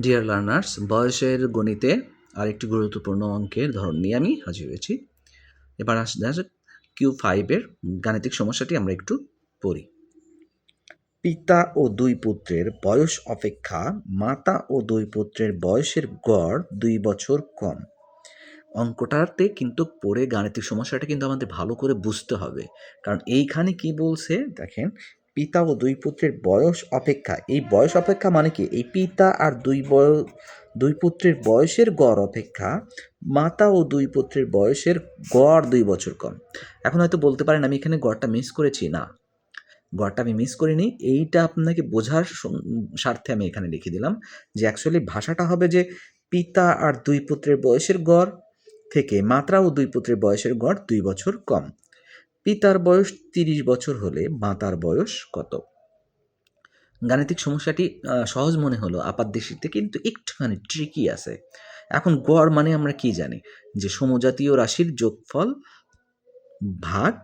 Dear learners বয়সের গণিতে আরেকটি গুরুত্বপূর্ণ অঙ্কের ধরন নিয়ে আমি হাজির হয়েছি। এবার আস দেখা যাক কিউ ফাইভের গাণিতিক সমস্যাটি আমরা একটু পড়ি। পিতা ও দুই পুত্রের বয়স অপেক্ষা মাতা ও দুই পুত্রের বয়সের গড় দুই বছর কম। অঙ্কটাতে কিন্তু পড়ে গাণিতিক সমস্যাটা কিন্তু আমাদের ভালো করে বুঝতে হবে। কারণ এইখানে কি বলছে? দেখেন পিতা ও দুই পুত্রের বয়স অপেক্ষা। এই বয়স অপেক্ষা মানে কি? এই পিতা আর দুই বয়, দুই পুত্রের বয়সের গড় অপেক্ষা। মাতা ও দুই পুত্রের বয়সের গড় দুই বছর কম। এখন হয়তো বলতে পারেন আমি এখানে গড়টা মিস করেছি। না, গড়টা আমি মিস করিনি। এইটা আপনাকে বোঝার স্বার্থে আমি এখানে লিখে দিলাম যে অ্যাকচুয়ালি ভাষাটা হবে যে পিতা আর দুই পুত্রের বয়সের গড় থেকে মাত্রা ও দুই পুত্রের বয়সের গড় দুই বছর কম। পিতার বয়স তিরিশ বছর হলে মাতার বয়স কত? গাণিতিক সমস্যাটি সহজ মনে হলো আপাত দৃষ্টিতে, কিন্তু একটুখানি ট্রিকি আছে। এখন গড় মানে আমরা কি জানি? যে সমজাতীয় রাশির যোগফল ভাগ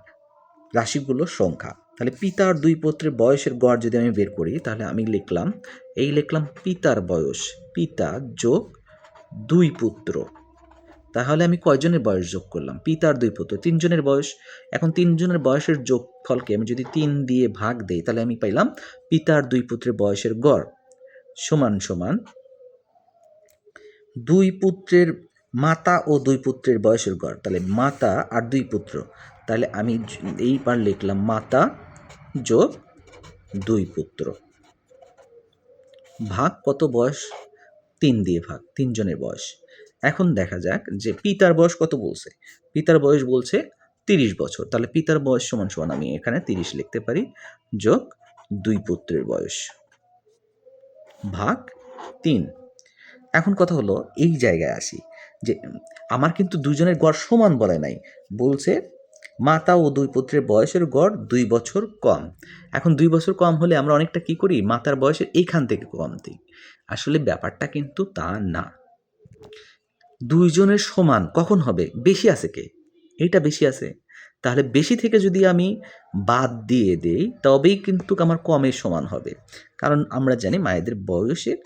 রাশিগুলোর সংখ্যা। তাহলে পিতার দুই পুত্রের বয়সের গড় যদি আমি বের করি, তাহলে আমি লিখলাম, এই লিখলাম পিতার বয়স, পিতা যোগ দুই পুত্র। তাহলে আমি কয়জনের বয়স যোগ করলাম? পিতার দুই পুত্র, তিনজনের বয়স। এখন তিনজনের বয়সের যোগফলকে আমি যদি তিন দিয়ে ভাগ দেই, তাহলে আমি পাইলাম পিতার দুই পুত্রের বয়সের গড়। সমান সমান দুই পুত্রের মাতা ও দুই পুত্রের বয়সের গড়। তাহলে মাতা আর দুই পুত্র। তাহলে আমি এইবার লিখলাম মাতা যোগ দুই পুত্র। ভাগ কত বয়স? তিন দিয়ে ভাগ, তিনজনের বয়স। এখন দেখা যাক যে পিতার বয়স কত বলছে? পিতার বয়স বলছে তিরিশ বছর। তাহলে পিতার বয়স সমান সমান আমি এখানে তিরিশ লিখতে পারি। যোগ দুই পুত্রের বয়স। ভাগ তিন। এখন কথা হলো এই জায়গায় আসি যে আমার কিন্তু দুজনের গড় সমান বলে নাই। বলছে মাতা ও দুই পুত্রের বয়সের গড় দুই বছর কম। এখন দুই বছর কম হলে আমরা অনেকটা কি করি? মাতার বয়সের এইখান থেকে কম দিই। আসলে ব্যাপারটা কিন্তু তা না। দুইজনের সমান কখন হবে? বেশি আছে কে? এইটা বেশি আছে। তাহলে বেশি থেকে যদি আমি বাদ দিয়ে দেই, তবেই কিন্তু আমার কমের সমান হবে। কারণ আমরা জানি মায়েদের বয়সের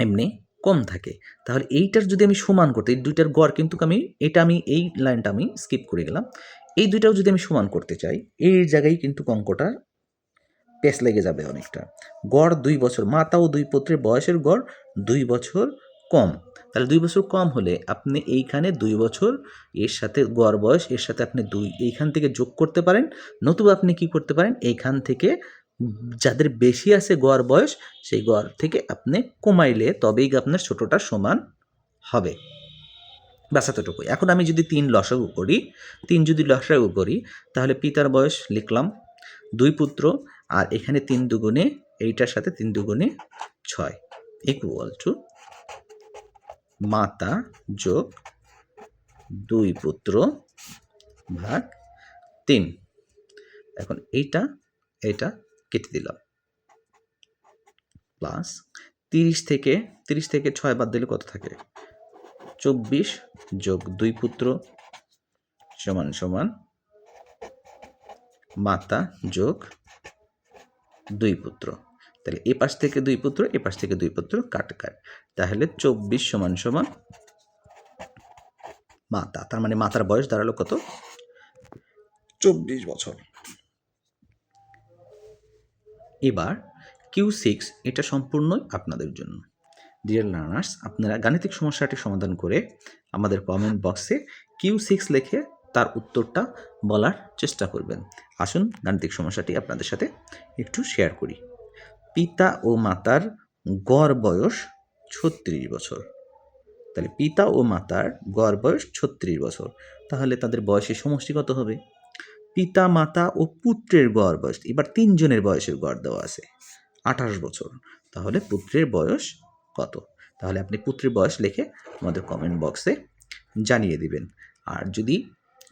এমনি কম থাকে। তাহলে এইটার যদি আমি সমান করতে, এই দুইটার গড় কিন্তু আমি, এটা আমি, এই লাইনটা আমি স্কিপ করে গেলাম। এই দুইটাও যদি আমি সমান করতে চাই, এই জায়গায় কিন্তু অঙ্কটা পেস লেগে যাবে অনেকটা। গড় দুই বছর মাতা ও দুই পুত্রের বয়সের গড় দুই বছর কম। তাহলে দুই বছর কম হলে আপনি এইখানে দুই বছর, এর সাথে গড় বয়স, এর সাথে আপনি দুই, এইখান থেকে যোগ করতে পারেন। নতুবা আপনি কি করতে পারেন, এইখান থেকে যাদের বেশি আছে গড় বয়স, সেই গড় থেকে আপনি কমাইলে তবেই আপনার ছোটোটা সমান হবে। ব্যাস এতটুকুই। এখন আমি যদি তিন লসাগু করি, তিন যদি লসাগু করি, তাহলে পিতার বয়স লিখলাম দুই পুত্র, আর এখানে তিন দুগুণে, এইটার সাথে তিন দুগুণে ছয়। ইকুয়াল টু মাতা যোগ দুই পুত্র ভাগ তিন। এখন এইটা এইটা কেটে দিলাম প্লাস তিরিশ থেকে তিরিশ থেকে ছয় বাদ দিলে কত থাকে? চব্বিশ যোগ দুই পুত্র সমান সমান মাতা যোগ দুই পুত্র। তাহলে এ পাশ থেকে দুই পুত্র এ পাশ থেকে দুই পুত্র কাট কাট। তাহলে চব্বিশ সমান সমান মাতা তার মানে মাতার বয়স দাঁড়াল কত? চব্বিশ বছর। এবার কিউ সিক্স এটা সম্পূর্ণই আপনাদের জন্য। ডিয়ার লার্নার্স আপনারা গাণিতিক সমস্যাটি সমাধান করে আমাদের কমেন্ট বক্সে কিউ সিক্স লিখে তার উত্তরটা বলার চেষ্টা করবেন। আসুন গাণিতিক সমস্যাটি আপনাদের সাথে একটু শেয়ার করি। পিতা ও মাতার গড় বয়স ছত্রিশ বছর। তাহলে পিতা ও মাতার গড় বয়স ছত্রিশ বছর। তাহলে তাদের বয়সের সমষ্টি কত হবে? পিতা, মাতা ও পুত্রের গড় বয়স, এবার তিনজনের বয়সের গড় দেওয়া আছে, আঠাশ বছর। তাহলে পুত্রের বয়স কত? তাহলে আপনি পুত্রের বয়স লিখে আমাদের কমেন্ট বক্সে জানিয়ে দিবেন। আর যদি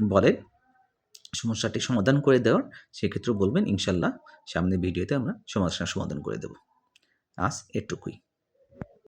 বলেন সমস্যাটি সমাধান করে দেওয়ার, সেক্ষেত্রেও বলবেন, ইনশাল্লাহ সামনে ভিডিওতে আমরা সমস্যার সমাধান করে দেব। আজ এটুকুই।